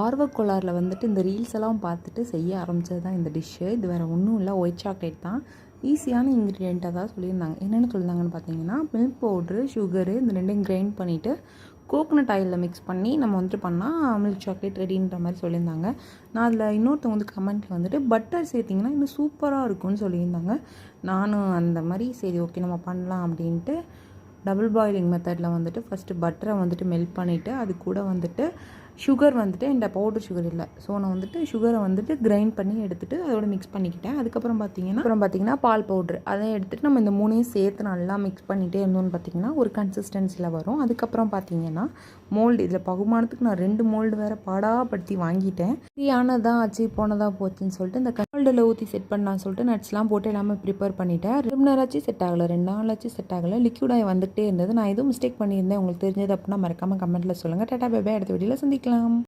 ஆர்வக்கோளாறில் வந்துட்டு இந்த ரீல்ஸ் எல்லாம் பார்த்துட்டு செய்ய ஆரம்பிச்சது தான் இந்த டிஷ்ஷு இது வேறு ஒன்றும் இல்லை ஒயிட் சாக்லேட் தான். ஈஸியான இன்க்ரீடியண்ட்டாக தான் சொல்லியிருந்தாங்க. என்னென்ன சொல்லியிருந்தாங்கன்னு பார்த்தீங்கன்னா மில்க் பவுட்ரு சுகரு இந்த ரெண்டையும் கிரைண்ட் பண்ணிவிட்டு கோகனட் ஆயிலில் மிக்ஸ் பண்ணி நம்ம வந்துட்டு பண்ணால் மில்க் சாக்லேட் ரெடின்ற மாதிரி சொல்லியிருந்தாங்க. நான் அதில் இன்னொருத்தவங்க வந்து கமெண்ட்டில் வந்துட்டு பட்டர் சேர்த்திங்கன்னா இன்னும் சூப்பராக இருக்கும்னு சொல்லியிருந்தாங்க. நானும் அந்த மாதிரி சரி ஓகே நம்ம பண்ணலாம் அப்படின்ட்டு டபுள் பாயிலிங் மெத்தடில் வந்துட்டு ஃபஸ்ட்டு பட்டரை வந்துட்டு மெல்ட் பண்ணிவிட்டு அது கூட வந்துட்டு சுகர் வந்துட்டு என்கிட்ட பவுடர் சுகர் இல்லை. ஸோ நான் வந்துட்டு சுகரை வந்துட்டு கிரைண்ட் பண்ணி எடுத்துகிட்டு அதோட மிக்ஸ் பண்ணிக்கிட்டேன். அதுக்கப்புறம் பார்த்தீங்கன்னா அப்புறம் பார்த்தீங்கன்னா பால் பவுட்ரு அதை எடுத்துகிட்டு நம்ம இந்த மூணையும் சேர்த்து நல்லா மிக்ஸ் பண்ணிகிட்டே இருந்தோம்னு பார்த்தீங்கன்னா ஒரு கன்சிஸ்டன்சியில் வரும். அதுக்கப்புறம் பார்த்தீங்கன்னா மோல்டு இதில் பகுமானத்துக்கு நான் ரெண்டு மோல்டு வேறு பாடாப்படுத்தி வாங்கிட்டேன். ஆனதான் ஆச்சு போனதாக போச்சுன்னு சொல்லிட்டு இந்த மோல்டில் ஊற்றி செட் பண்ணலான்னு சொல்லிட்டு நட்ஸ்லாம் போட்டு எல்லாமே ப்ரிப்பேர் பண்ணிட்டேன். ரெண்டு நேராச்சும் செட் ஆகலை. ரெண்டு நாளாச்சும் செட் ஆகலை. லிக்யூடாக வந்துகிட்டே இருந்தது. நான் எதுவும் மிஸ்டேக் பண்ணியிருந்தேன். உங்களுக்கு தெரிஞ்சது அப்படின்னா மறக்காமல் கமெண்ட்டில் சொல்லுங்கள் டாட்டா பேபே அடுத்த வீடியோவில் Islam